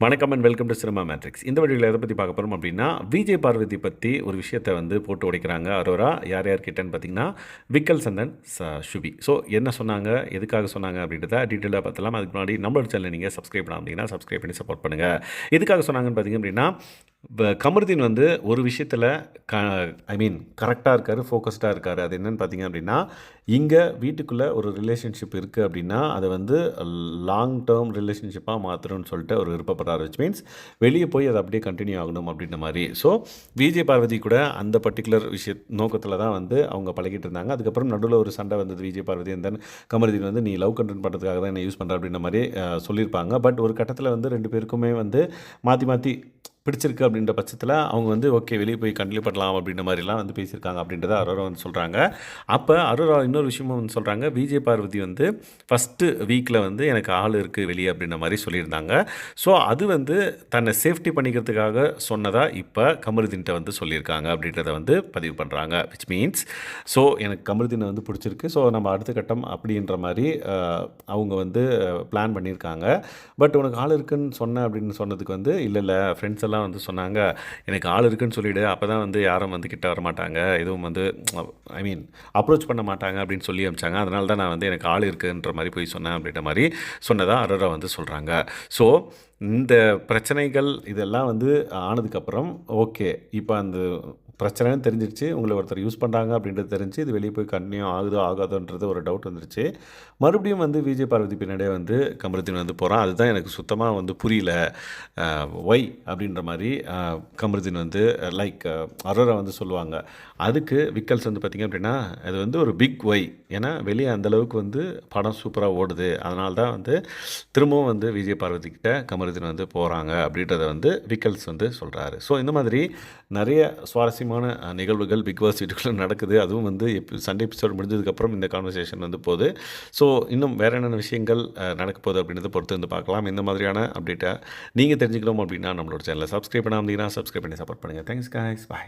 வணக்கம் and welcome to Cinema Matrix இந்த வழியில் எதை பற்றி பார்க்க போகிறோம் அப்படின்னா விஜய் பார்வதி பற்றி ஒரு விஷயத்தை வந்து போட்டு உடைக்கிறாங்க அரோரா. யார் யார் கிட்டன்னு பார்த்தீங்கன்னா விக்கல் சந்தன் ச சுபி. ஸோ என்ன சொன்னாங்க எதுக்காக சொன்னாங்க அப்படின்றத டீட்டெயிலாக பார்த்தலாம் அதுக்கு முன்னாடி நம்மளோட சேனல் நீங்கள் சப்ஸ்கிரைப் பண்ணாமீங்கன்னா சப்ஸ்கிரைப் பண்ணி சப்போர்ட் பண்ணுங்கள் எதுக்காக சொன்னாங்கன்னு பார்த்தீங்க அப்படின்னா இப்போ கமருதீன் வந்து ஒரு விஷயத்தில் க ஐ மீன் கரெக்டாக இருக்கார் ஃபோக்கஸ்டாக இருக்கார். அது என்னன்னு பார்த்தீங்க அப்படின்னா இங்கே வீட்டுக்குள்ளே ஒரு ரிலேஷன்ஷிப் இருக்குது அப்படின்னா அதை வந்து லாங் டேர்ம் ரிலேஷன்ஷிப்பாக மாற்றணும்னு சொல்லிட்டு அவர் விருப்பப்படுறாரு விச் மீன்ஸ் வெளியே போய் அது அப்படியே கண்டினியூ ஆகணும் அப்படின்ற மாதிரி. ஸோ விஜய் பார்வதி கூட அந்த பர்டிகுலர் விஷய நோக்கத்தில் தான் வந்து அவங்க பழகிட்டு இருந்தாங்க. அதுக்கப்புறம் நடுவில் ஒரு சண்டை வந்தது விஜய் பார்வதி அந்த கமருதீன் வந்து நீ லவ் கண்டென்ட் பண்ணுறதுக்காக தான் என்ன யூஸ் பண்ணுற அப்படின்ற மாதிரி சொல்லியிருப்பாங்க. பட் ஒரு கட்டத்தில் வந்து ரெண்டு பேருக்குமே வந்து மாற்றி மாற்றி பிடிச்சிருக்கு அப்படின்ற பட்சத்தில் அவங்க வந்து ஓகே வெளியே போய் கண்டினியூ பண்ணலாம் அப்படின்ற மாதிரிலாம் வந்து பேசியிருக்காங்க அப்படின்றத அரோரா வந்து சொல்கிறாங்க அப்போ அரோரா இன்னொரு விஷயமும் வந்து சொல்கிறாங்க விஜய் பார்வதி வந்து ஃபஸ்ட்டு வீக்கில் வந்து எனக்கு ஆள் இருக்குது வெளியே அப்படின்ற மாதிரி சொல்லியிருந்தாங்க. ஸோ அது வந்து தன்னை சேஃப்டி பண்ணிக்கிறதுக்காக சொன்னதாக இப்போ கமருதீன்கிட்ட வந்து சொல்லியிருக்காங்க அப்படின்றத வந்து பதிவு பண்ணுறாங்க விச் மீன்ஸ் ஸோ எனக்கு கமருதீனை வந்து பிடிச்சிருக்கு. ஸோ நம்ம அடுத்த கட்டம் அப்படின்ற மாதிரி அவங்க வந்து பிளான் பண்ணியிருக்காங்க. பட் உனக்கு ஆள் இருக்குன்னு சொன்னேன் அப்படின்னு சொன்னதுக்கு வந்து இல்லை இல்லை ஃப்ரெண்ட்ஸ் எல்லாம் வந்து சொன்னாங்க. எனக்கு ஆள் இருக்குன்னு சொல்லிவிடு அப்போ தான் வந்து யாரும் வந்து கிட்ட வர மாட்டாங்க எதுவும் வந்து ஐ மீன் அப்ரோச் பண்ண மாட்டாங்க அப்படின்னு சொல்லி அமிச்சாங்க. அதனால தான் நான் வந்து எனக்கு ஆள் இருக்குன்ற மாதிரி போய் சொன்னேன் அப்படின்ற மாதிரி சொன்னதாக அரோரா வந்து சொல்கிறாங்க ஸோ இந்த பிரச்சனைகள் இதெல்லாம் வந்து ஆனதுக்கப்புறம் ஓகே இப்போ அந்த பிரச்சனைன்னு தெரிஞ்சிருச்சு. உங்களை ஒருத்தர் யூஸ் பண்ணுறாங்க அப்படின்றது தெரிஞ்சு இது வெளியே போய் கண்டினியூ ஆகுதோ ஆகாதோன்றது ஒரு டவுட் வந்துருச்சு. மறுபடியும் வந்து விஜய் பார்வதி பின்னாடியே வந்து கமருதீன் வந்து போகிறான் அதுதான் எனக்கு சுத்தமாக வந்து புரியல. ஒய் அப்படின்ற மாதிரி கமருதீன் வந்து லைக் அரோரா வந்து சொல்லுவாங்க. அதுக்கு விக்கல்ஸ் வந்து பார்த்திங்க அப்படின்னா அது வந்து ஒரு பிக் ஒய் ஏன்னா வெளியே அந்தளவுக்கு வந்து படம் சூப்பராக ஓடுது. அதனால தான் வந்து திரும்பவும் வந்து விஜய் பார்வதி கிட்ட கமருதீன் வந்து போகிறாங்க அப்படின்றத வந்து விக்கல்ஸ் வந்து சொல்கிறாரு ஸோ இந்த மாதிரி நிறைய சுவாரஸ்யம் சுவாரஸ்யமான நிகழ்வுகள் பிக் பாஸ் வீட்டுக்குள்ளே நடக்குது. அதுவும் வந்து இப்போ சண்டே எபிசோட் முடிஞ்சதுக்கப்புறம் இந்த கான்வர்சேஷன் வந்து போகுது. ஸோ இன்னும் வேறு என்னென்ன விஷயங்கள் நடக்க போகுது அப்படின்றத பொறுத்து வந்து பார்க்கலாம். இந்த மாதிரியான அப்டேட்டை நீங்கள் தெரிஞ்சுக்கணும் அப்படின்னா நம்மளோட சேனலை சப்ஸ்கிரைப் பண்ணாமல் சப்ஸ்கிரைப் பண்ணி சப்போர்ட் பண்ணுங்கள் தேங்க்ஸ் காய்ஸ் பாய்